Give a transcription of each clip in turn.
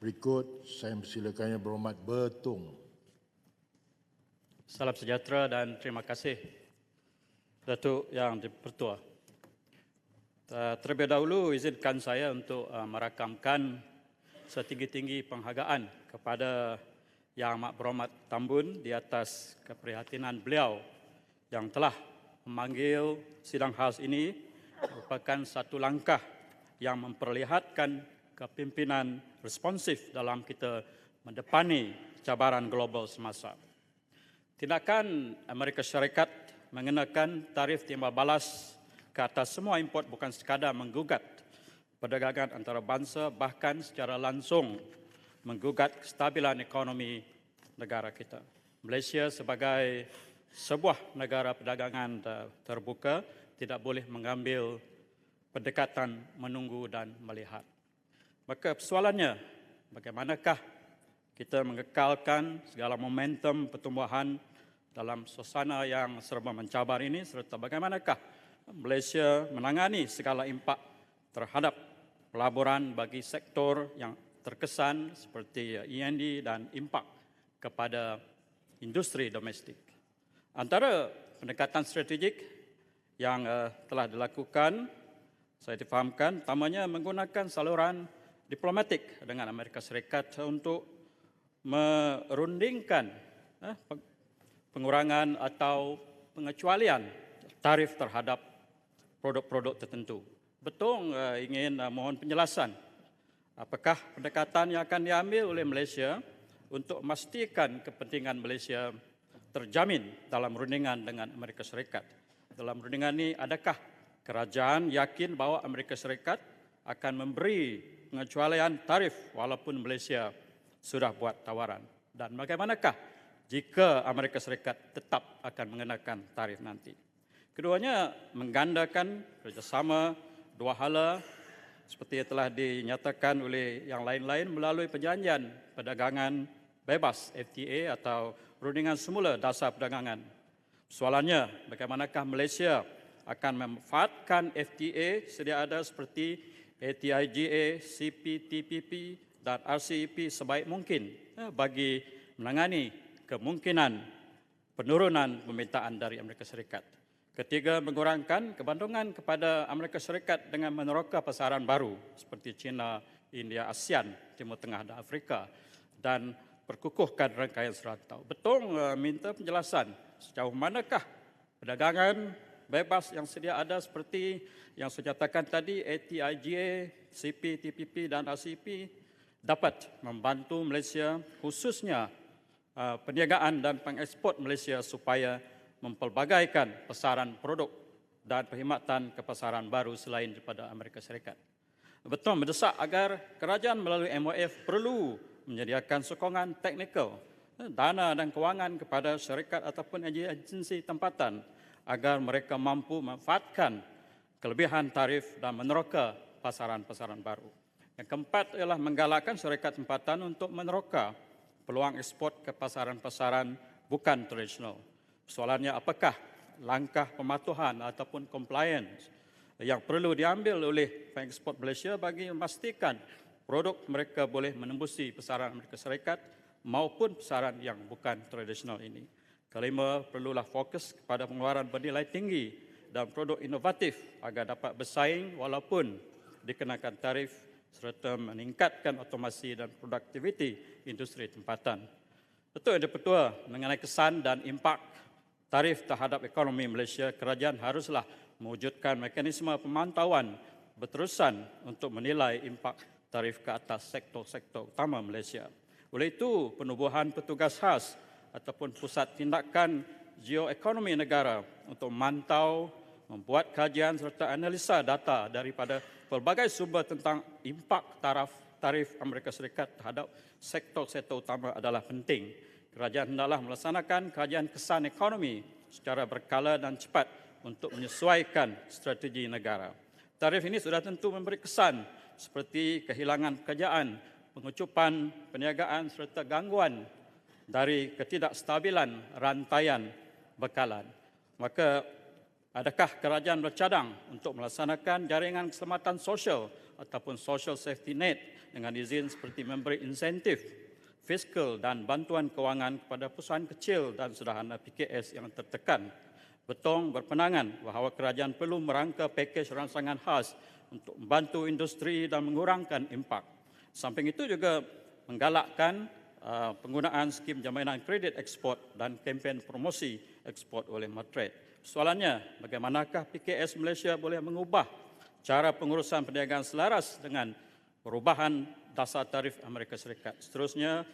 Berikut saya mempersilakan Yang Berhormat Betung. Salam sejahtera dan terima kasih Datuk Yang Dipertua. Uh, Terlebih dahulu izinkan saya untuk uh, merakamkan setinggi-tinggi penghargaan kepada Yang Amat Berhormat Tambun di atas keprihatinan beliau yang telah memanggil sidang khas ini merupakan satu langkah yang memperlihatkan kepimpinan responsif dalam kita mendepani cabaran global semasa. Tindakan Amerika Syarikat mengenakan tarif timbal balas ke atas semua import bukan sekadar menggugat perdagangan antara bangsa bahkan secara langsung menggugat kestabilan ekonomi negara kita. Malaysia sebagai sebuah negara perdagangan terbuka tidak boleh mengambil pendekatan menunggu dan melihat. Maka persoalannya, bagaimanakah kita mengekalkan segala momentum pertumbuhan dalam suasana yang serba mencabar ini serta bagaimanakah Malaysia menangani segala impak terhadap pelaburan bagi sektor yang terkesan seperti END dan impak kepada industri domestik. Antara pendekatan strategik yang uh, telah dilakukan, saya difahamkan, tamanya menggunakan saluran diplomatik dengan Amerika Serikat untuk merundingkan eh, pengurangan atau pengecualian tarif terhadap produk-produk tertentu. Betul eh, ingin eh, mohon penjelasan apakah pendekatan yang akan diambil oleh Malaysia untuk memastikan kepentingan Malaysia terjamin dalam rundingan dengan Amerika Serikat. Dalam rundingan ini adakah kerajaan yakin bahawa Amerika Serikat akan memberi pengecualian tarif walaupun Malaysia sudah buat tawaran. Dan bagaimanakah jika Amerika Serikat tetap akan mengenakan tarif nanti? Keduanya menggandakan kerjasama dua hala seperti yang telah dinyatakan oleh yang lain-lain melalui perjanjian perdagangan bebas FTA atau rundingan semula dasar perdagangan. Soalannya, bagaimanakah Malaysia akan memanfaatkan FTA sedia ada seperti ATIGA, CPTPP dan RCEP sebaik mungkin eh, bagi menangani kemungkinan penurunan permintaan dari Amerika Serikat. Ketiga, mengurangkan kebandungan kepada Amerika Serikat dengan meneroka pasaran baru seperti China, India, ASEAN, Timur Tengah dan Afrika dan perkukuhkan rangkaian serantau. Betul eh, minta penjelasan sejauh manakah perdagangan bebas yang sedia ada seperti yang saya nyatakan tadi, ATIGA, CPTPP dan RCP dapat membantu Malaysia khususnya uh, perniagaan dan pengeksport Malaysia supaya mempelbagaikan pasaran produk dan perkhidmatan ke pasaran baru selain daripada Amerika Syarikat. Betul mendesak agar kerajaan melalui MOF perlu menyediakan sokongan teknikal, dana dan kewangan kepada syarikat ataupun agensi tempatan agar mereka mampu memanfaatkan kelebihan tarif dan meneroka pasaran-pasaran baru. Yang keempat ialah menggalakkan syarikat tempatan untuk meneroka peluang ekspor ke pasaran-pasaran bukan tradisional. Soalannya apakah langkah pematuhan ataupun compliance yang perlu diambil oleh pengekspor Malaysia bagi memastikan produk mereka boleh menembusi pasaran Amerika Serikat maupun pasaran yang bukan tradisional ini. Kelima, perlulah fokus kepada pengeluaran bernilai tinggi dan produk inovatif agar dapat bersaing walaupun dikenakan tarif serta meningkatkan otomasi dan produktiviti industri tempatan. Betul yang dipertua mengenai kesan dan impak tarif terhadap ekonomi Malaysia, kerajaan haruslah mewujudkan mekanisme pemantauan berterusan untuk menilai impak tarif ke atas sektor-sektor utama Malaysia. Oleh itu, penubuhan petugas khas ataupun pusat tindakan geoekonomi negara untuk memantau, membuat kajian serta analisa data daripada pelbagai sumber tentang impak taraf tarif Amerika Serikat terhadap sektor-sektor utama adalah penting. Kerajaan hendaklah melaksanakan kajian kesan ekonomi secara berkala dan cepat untuk menyesuaikan strategi negara. Tarif ini sudah tentu memberi kesan seperti kehilangan pekerjaan, pengucupan perniagaan serta gangguan dari ketidakstabilan rantaian bekalan. Maka adakah kerajaan bercadang untuk melaksanakan jaringan keselamatan sosial ataupun social safety net dengan izin seperti memberi insentif fiskal dan bantuan kewangan kepada perusahaan kecil dan sederhana PKS yang tertekan. Betong berpenangan bahawa kerajaan perlu merangka pakej rangsangan khas untuk membantu industri dan mengurangkan impak. Samping itu juga menggalakkan uh, penggunaan skim jaminan kredit ekspor dan kempen promosi ekspor oleh Matrade. Soalannya, bagaimanakah PKS Malaysia boleh mengubah cara pengurusan perniagaan selaras dengan perubahan dasar tarif Amerika Serikat. Seterusnya,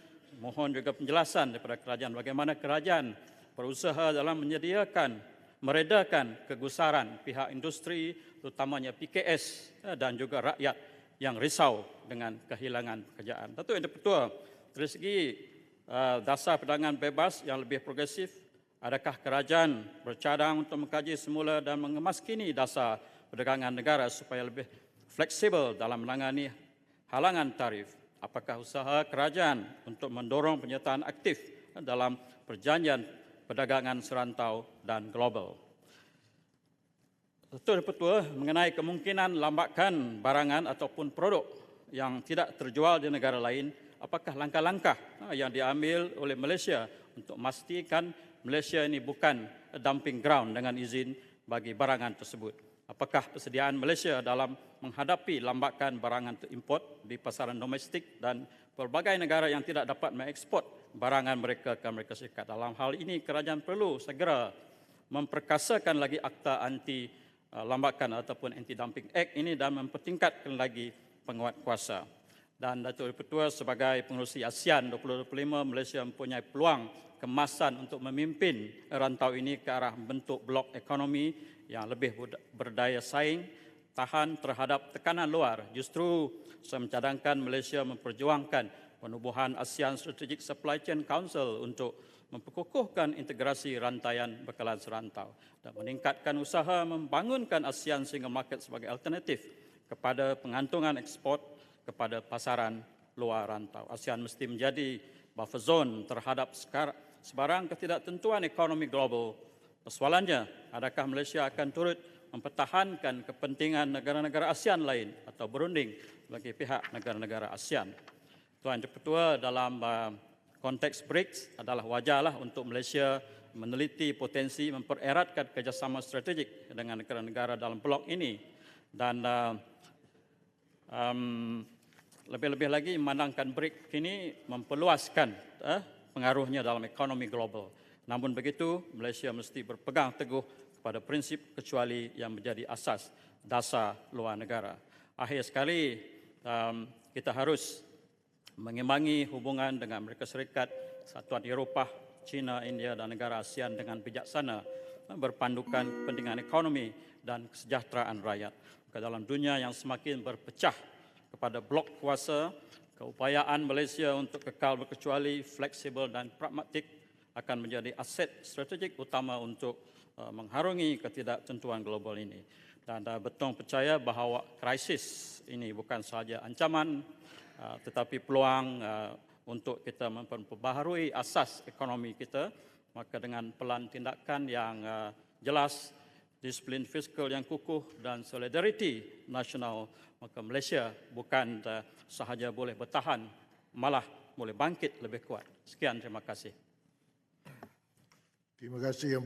mohon juga penjelasan daripada kerajaan bagaimana kerajaan berusaha dalam menyediakan, meredakan kegusaran pihak industri, terutamanya PKS eh, dan juga rakyat yang risau dengan kehilangan pekerjaan. Tentu yang pertama, dari segi uh, dasar perdagangan bebas yang lebih progresif, adakah kerajaan bercadang untuk mengkaji semula dan mengemaskini dasar perdagangan negara supaya lebih fleksibel dalam menangani halangan tarif? Apakah usaha kerajaan untuk mendorong penyertaan aktif dalam perjanjian perdagangan serantau dan global? Betul mengenai kemungkinan lambakan barangan ataupun produk yang tidak terjual di negara lain, apakah langkah-langkah ah, yang diambil oleh Malaysia untuk memastikan Malaysia ini bukan dumping ground dengan izin bagi barangan tersebut? Apakah persediaan Malaysia dalam menghadapi lambakan barangan import di pasaran domestik dan pelbagai negara yang tidak dapat mengekspor barangan mereka ke Amerika Serikat. Dalam hal ini kerajaan perlu segera memperkasakan lagi akta anti uh, lambakan ataupun anti dumping act ini dan mempertingkatkan lagi penguat kuasa. Dan Datuk Ketua sebagai pengurusi ASEAN 2025 Malaysia mempunyai peluang kemasan untuk memimpin rantau ini ke arah bentuk blok ekonomi yang lebih berdaya saing, tahan terhadap tekanan luar. Justru saya mencadangkan Malaysia memperjuangkan penubuhan ASEAN Strategic Supply Chain Council untuk memperkukuhkan integrasi rantaian bekalan serantau dan meningkatkan usaha membangunkan ASEAN Single Market sebagai alternatif kepada pengantungan ekspor kepada pasaran luar rantau. ASEAN mesti menjadi buffer zone terhadap sebarang ketidaktentuan ekonomi global Persoalannya, adakah Malaysia akan turut mempertahankan kepentingan negara-negara ASEAN lain atau berunding bagi pihak negara-negara ASEAN? Tuan Ketua, dalam uh, konteks BRICS adalah wajarlah untuk Malaysia meneliti potensi mempereratkan kerjasama strategik dengan negara-negara dalam blok ini dan uh, um, lebih-lebih lagi memandangkan BRICS ini memperluaskan uh, pengaruhnya dalam ekonomi global. Namun begitu, Malaysia mesti berpegang teguh kepada prinsip kecuali yang menjadi asas dasar luar negara. Akhir sekali, um, kita harus mengimbangi hubungan dengan Amerika Serikat, Satuan Eropah, China, India dan negara ASEAN dengan bijaksana berpandukan kepentingan ekonomi dan kesejahteraan rakyat. Ke dalam dunia yang semakin berpecah kepada blok kuasa, keupayaan Malaysia untuk kekal berkecuali, fleksibel dan pragmatik akan menjadi aset strategik utama untuk uh, mengharungi ketidaktentuan global ini. Dan uh, betul percaya bahawa krisis ini bukan sahaja ancaman uh, tetapi peluang uh, untuk kita memperbaharui asas ekonomi kita maka dengan pelan tindakan yang uh, jelas disiplin fiskal yang kukuh dan solidariti nasional maka Malaysia bukan uh, sahaja boleh bertahan malah boleh bangkit lebih kuat. Sekian terima kasih. Terima kasih yang